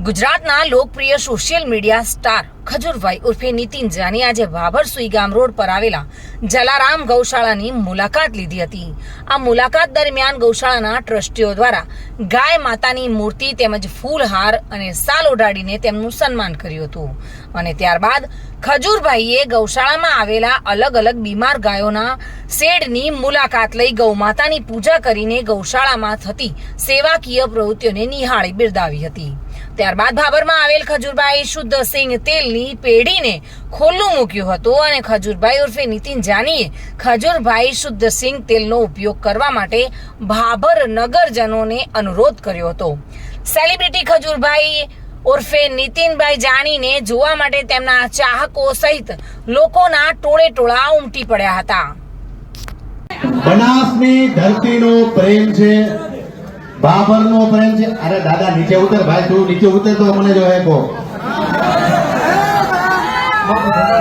ગુજરાતના લોકપ્રિય social media star Khajurbhai ઉર્ફે નીતિન જાની આજે ભાભર સુઈ ગામ રોડ પર આવેલા જલારામ ગૌશાળાની મુલાકાત લીધી હતી. આ મુલાકાત દરમિયાન ગૌશાળાના ટ્રસ્ટીઓ દ્વારા ગાય માતાની મૂર્તિ તેમજ ફૂલહાર અને સાલ ઓઢાડીને તેમનું સન્માન કર્યું હતું. અને ત્યારબાદ ખજૂરભાઈએ ગૌશાળામાં આવેલા અલગ અલગ બીમાર ગાયોના શેડની મુલાકાત લઈ ગૌમાતાની પૂજા કરીને ગૌશાળામાં થતી સેવાકીય પ્રવૃત્તિઓને નિહાળી બિરદાવી હતી. ત્યારબાદ ભાભરમાં આવેલ ખજુરભાઈ શુદ્ધ સિંહ તેલની પેઢીને ખોલ્લું મૂક્યું હતું અને ખજૂરભાઈ ઉર્ફે નીતિન જાનીએ ખજૂરભાઈ શુદ્ધ સિંહ તેલનો ઉપયોગ કરવા માટે ભાભર નગરજનોને અનુરોધ કર્યો હતો. સેલિબ્રિટી ખજૂરભાઈ ઉર્ફે નીતિનભાઈ જાણીને જોવા માટે તેમના ચાહકો સહિત લોકોના ટોળે ટોળા ઉમટી પડ્યા હતા. બનાસની ધરતીનો પ્રેમ છે બાબરનો પ્રેમ છે. અરે દાદા, નીચે ઉતર. ભાઈ, તું નીચે ઉતર તો મને જો કહો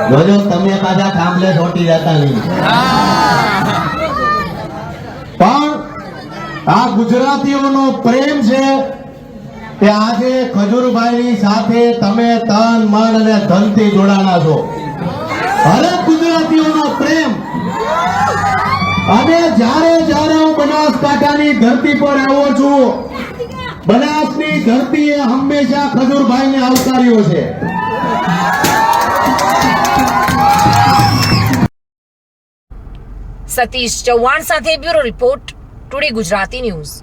જોજો, તમે પાછા થાંભલે ચોટી જતા નહીં. પણ આ ગુજરાતીઓનો પ્રેમ છે કે આજે ખજુરભાઈની સાથે તમે તન, મન અને ધનથી જોડાણા છો. હરેક ગુજરાતીઓનો પ્રેમ અને જ્યારે જ્યારે હું બનાસકાંઠાની ધરતી પર આવો છું, બનાસની ધરતીએ હંમેશા ખજૂરભાઈને આવકાર્યો છે. સતીશ ચૌહાણ સાથે bureau report, today Gujarati news.